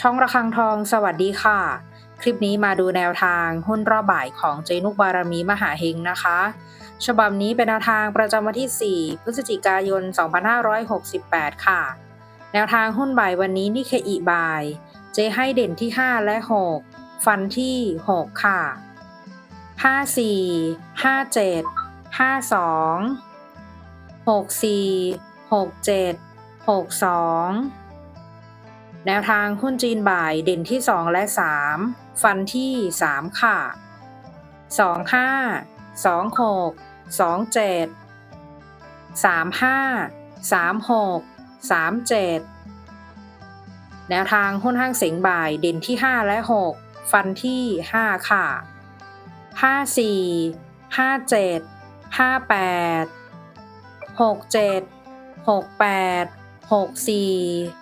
ช่องระฆังทองสวัสดีค่ะ คลิปนี้มาดูแนวทางหุ้นรอบบ่ายของเจนุกบารมีมหาเฮงนะคะ ฉบับนี้เป็นแนวทางประจำวันที่ 4 พฤศจิกายน 2568 ค่ะ แนวทางหุ้นบ่ายวันนี้นิเคอีบ่าย เจให้เด่นที่ 5 และ 6 ฟันที่ 6 ค่ะ 54 57 52 64 67 62 แนวทางหุ้นจีนบ่ายเด่นที่ 2 และ 3 ฟันที่ 3 ค่ะ 25 26 27 35 36 37 แนวทางหุ้นห้างเสียงบ่ายเด่นที่ 5 และ 6 ฟันที่ 5 ค่ะ 54 57 58 67 68 64